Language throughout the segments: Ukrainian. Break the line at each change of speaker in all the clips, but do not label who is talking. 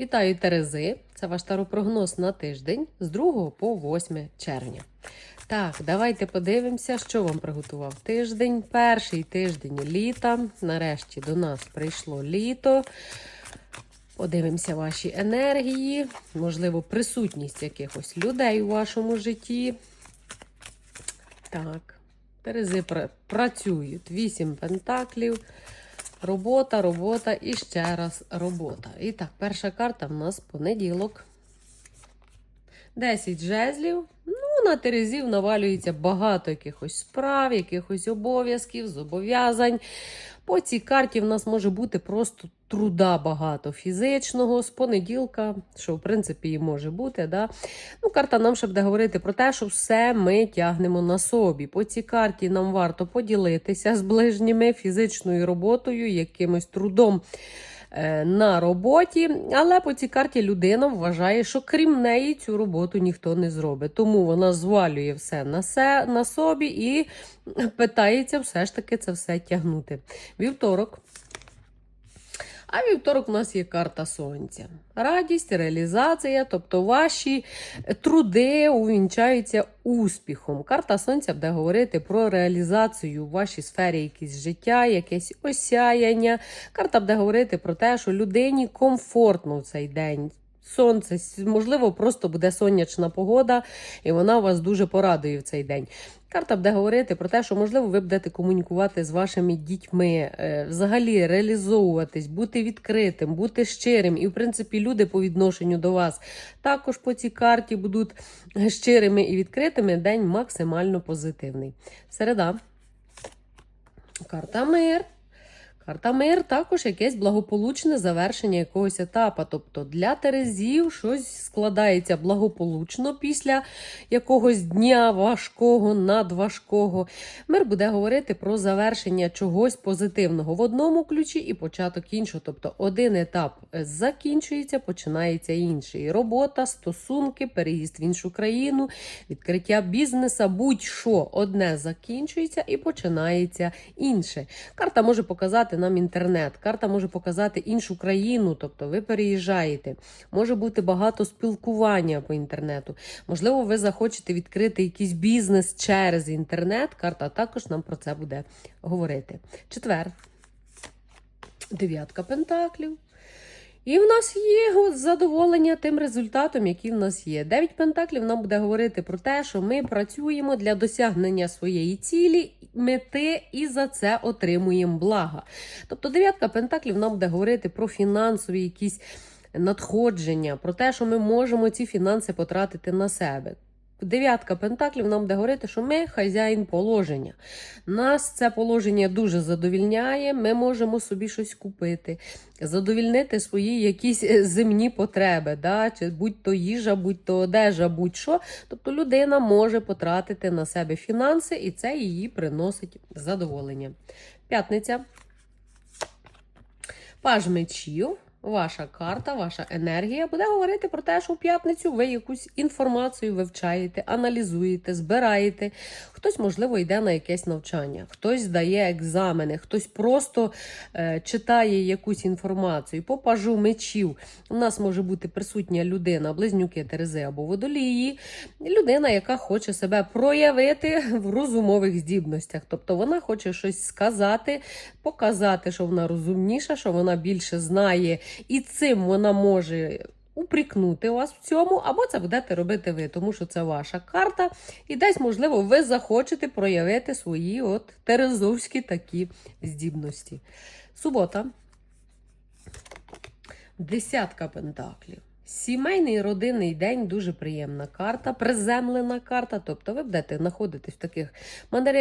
Вітаю Терези! Це ваш таропрогноз на тиждень з 2 по 8 червня. Так, давайте подивимося, що вам приготував тиждень. Перший тиждень літа. Нарешті до нас прийшло літо. Подивимося ваші енергії, можливо, присутність якихось людей у вашому житті. Так, Терези працюють. Вісім пентаклів. Робота, робота і ще раз робота. І так, перша карта в нас понеділок. 10 жезлів. Ну, на Терезів навалюється багато якихось справ, якихось обов'язків, зобов'язань. По цій карті в нас може бути просто труда багато фізичного з понеділка, що в принципі і може бути. Да? Ну, карта нам ще буде говорити про те, що все ми тягнемо на собі. По цій карті нам варто поділитися з ближніми фізичною роботою, якимось трудом на роботі. Але по цій карті людина вважає, що крім неї цю роботу ніхто не зробить. Тому вона звалює все на, се, на собі і питається все ж таки це все тягнути. Вівторок. А вівторок у нас є карта сонця. Радість, реалізація, тобто ваші труди увінчаються успіхом. Карта сонця буде говорити про реалізацію в вашій сфері якісь життя, якесь осяяння. Карта буде говорити про те, що людині комфортно в цей день. Сонце, можливо, просто буде сонячна погода, і вона вас дуже порадує в цей день. Карта буде говорити про те, що можливо ви будете комунікувати з вашими дітьми, е, взагалі реалізовуватись, бути відкритим, бути щирим. І, в принципі, люди по відношенню до вас також по цій карті будуть щирими і відкритими. День максимально позитивний. Середа. Карта мир. Карта мир також якесь благополучне завершення якогось етапу. Тобто для Терезів щось складається благополучно після якогось дня важкого, надважкого. Мир буде говорити про завершення чогось позитивного в одному ключі і початок іншого. Тобто один етап закінчується, починається інший. Робота, стосунки, переїзд в іншу країну, відкриття бізнеса, будь-що одне закінчується і починається інше. Карта може показати нам інтернет, карта може показати іншу країну, тобто ви переїжджаєте. Може бути багато спілкування по інтернету. Можливо, ви захочете відкрити якийсь бізнес через інтернет. Карта також нам про це буде говорити. Четвер. Дев'ятка пентаклів. І в нас є задоволення тим результатом, який в нас є. Дев'ять пентаклів нам буде говорити про те, що ми працюємо для досягнення своєї цілі, мети і за це отримуємо блага. Тобто дев'ятка пентаклів нам буде говорити про фінансові якісь надходження, про те, що ми можемо ці фінанси потратити на себе. Дев'ятка пентаклів нам буде говорити, що ми хазяїн положення. Нас це положення дуже задовільняє, ми можемо собі щось купити, задовільнити свої якісь е, земні потреби, да? чи будь-то їжа, будь-то одежа, будь-що. Тобто людина може потратити на себе фінанси, і це її приносить задоволення. П'ятниця. Паж мечів. Ваша карта, ваша енергія буде говорити про те, що в п'ятницю ви якусь інформацію вивчаєте, аналізуєте, збираєте. Хтось, можливо, йде на якесь навчання, хтось здає екзамени, хтось просто е, читає якусь інформацію. По пажу мечів у нас може бути присутня людина, близнюки Терези або водолії, людина, яка хоче себе проявити в розумових здібностях. Тобто вона хоче щось сказати, показати, що вона розумніша, що вона більше знає, і цим вона може. Упрікнути вас в цьому, або це будете робити ви, тому що це ваша карта, і десь, можливо, ви захочете проявити свої от терезовські такі здібності. Субота. Десятка пентаклів. Сімейний родинний день дуже приємна карта, приземлена карта. Тобто ви будете знаходитись в таких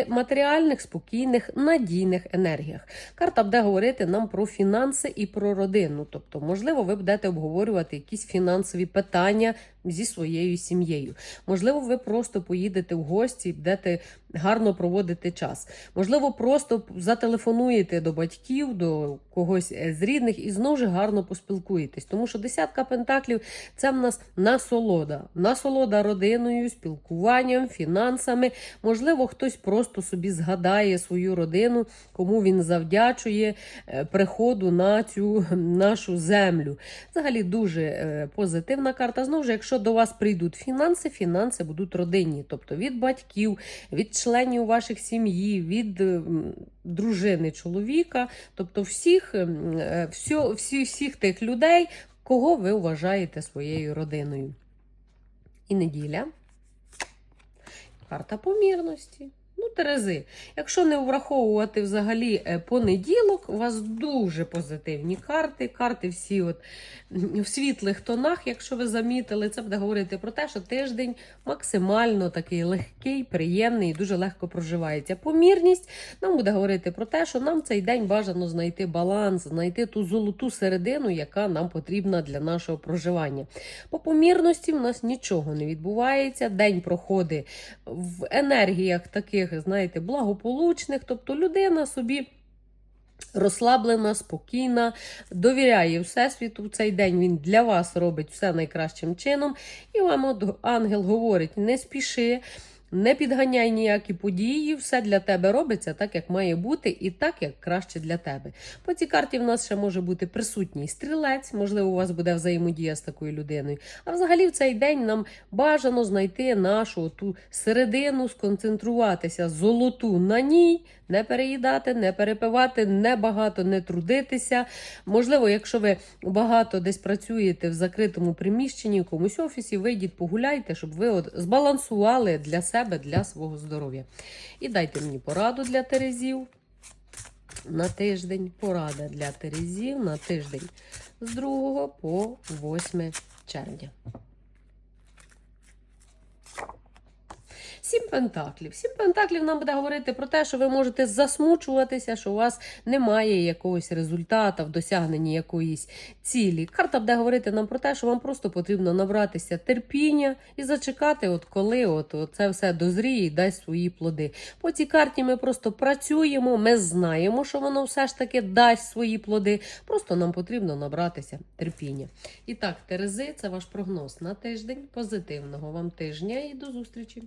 матеріальних, спокійних, надійних енергіях. Карта буде говорити нам про фінанси і про родину. Тобто, можливо, ви будете обговорювати якісь фінансові питання зі своєю сім'єю. Можливо, ви просто поїдете в гості, будете гарно проводити час. Можливо, просто зателефонуєте до батьків, до когось е, з рідних і знову ж гарно поспілкуєтесь. Тому що десятка пентаклів це в нас насолода. Насолода родиною, спілкуванням, фінансами. Можливо, хтось просто собі згадає свою родину, кому він завдячує е, приходу на цю нашу землю. Взагалі дуже е, позитивна карта. Знову ж, якщо до вас прийдуть фінанси, фінанси будуть родинні, тобто від батьків, від членів ваших сім'ї, від дружини чоловіка, тобто всіх, м, е, всі, всіх тих людей, кого ви вважаєте своєю родиною. І неділя. Карта помірності. Терези, якщо не враховувати взагалі е, понеділок, у вас дуже позитивні карти. Карти всі от в світлих тонах, якщо ви замітили, це буде говорити про те, що тиждень максимально такий легкий, приємний і дуже легко проживається. Помірність нам буде говорити про те, що нам цей день бажано знайти баланс, знайти ту золоту середину, яка нам потрібна для нашого проживання. По помірності в нас нічого не відбувається. День проходить в енергіях таких, знаєте, благополучних, тобто людина собі. Розслаблена, спокійна, довіряє Всесвіту. В цей день він для вас робить все найкращим чином. І вам от ангел говорить: не спіши, не підганяй ніякі події, все для тебе робиться так, як має бути, і так, як краще для тебе. По цій карті в нас ще може бути присутній стрілець, можливо, у вас буде взаємодія з такою людиною. А взагалі в цей день нам бажано знайти нашу ту середину, сконцентруватися золоту на ній, не переїдати, не перепивати, не багато не трудитися. Можливо, якщо ви багато десь працюєте в закритому приміщенні, в комусь офісі, вийдіть, погуляйте, щоб ви от збалансували для себе, для свого здоров'я. І дайте мені пораду для Терезів на тиждень. Порада для Терезів на тиждень з 2 по 8 червня. Сім пентаклів. Сім пентаклів нам буде говорити про те, що ви можете засмучуватися, що у вас немає якогось результату в досягненні якоїсь цілі. Карта буде говорити нам про те, що вам просто потрібно набратися терпіння і зачекати, от коли от, це все дозріє і дасть свої плоди. По цій карті ми просто працюємо, ми знаємо, що воно все ж таки дасть свої плоди. Просто нам потрібно набратися терпіння. І так, Терези, це ваш прогноз на тиждень. Позитивного вам тижня і до зустрічі!